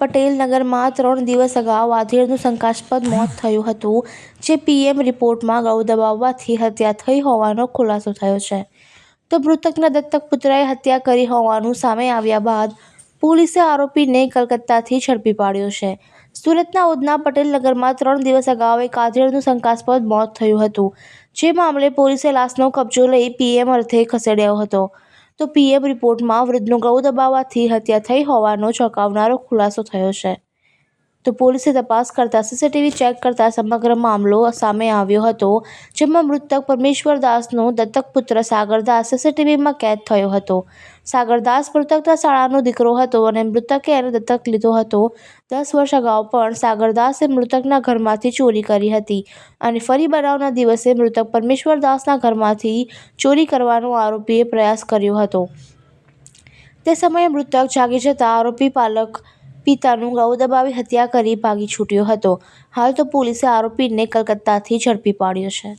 પટેલ નગરમાં ત્રણ દિવસ અગાઉ આધેડનું શંકાસ્પદ મોત થયું હતું, જે પીએમ રિપોર્ટમાં ગૌ દબાવવાથી હત્યા થઈ હોવાનો ખુલાસો થયો છે. તો મૃતકના દત્તક પુત્રએ હત્યા કરી હોવાનું સામે આવ્યા બાદ પોલીસે આરોપીને કલકત્તાથી ઝડપી પાડ્યો છે. સુરતના ઉધના પટેલ નગરમાં ત્રણ દિવસ અગાઉ એક આધેડનું શંકાસ્પદ મોત થયું હતું, જે મામલે પોલીસે લાશનો કબજો લઈ પીએમ અર્થે ખસેડ્યો હતો. તો પીએમ રિપોર્ટમાં વૃદ્ધનું ગળું દબાવવાથી હત્યા થઈ હોવાનો ચોંકાવનારો ખુલાસો થયો છે. તો પોલીસે તપાસ કરતા સીસીટીવી ચેક કરતા સમગ્ર મામલો સામે આવ્યો હતો, જેમાં મૃતક પરમેશ્વર દાસનો દત્તક પુત્ર સાગરદાસ સીસીટીવીમાં કેદ થયો હતો. સાગરદાસ મૃતકના શાળાનો દીકરો હતો અને મૃતકે એને દત્તક લીધો હતો. દસ વર્ષ અગાઉ પણ સાગરદાસે મૃતકના ઘરમાંથી ચોરી કરી હતી અને ફરી બનાવના દિવસે મૃતક પરમેશ્વર દાસના ઘરમાંથી ચોરી કરવાનો આરોપીએ પ્રયાસ કર્યો હતો. તે સમયે મૃતક જાગી જતા આરોપી પાલક પિતાનું ગૌ દબાવી હત્યા કરી ભાગી છૂટ્યો હતો. હાલ તો પોલીસે આરોપીને કલકત્તાથી ઝડપી પાડ્યો છે.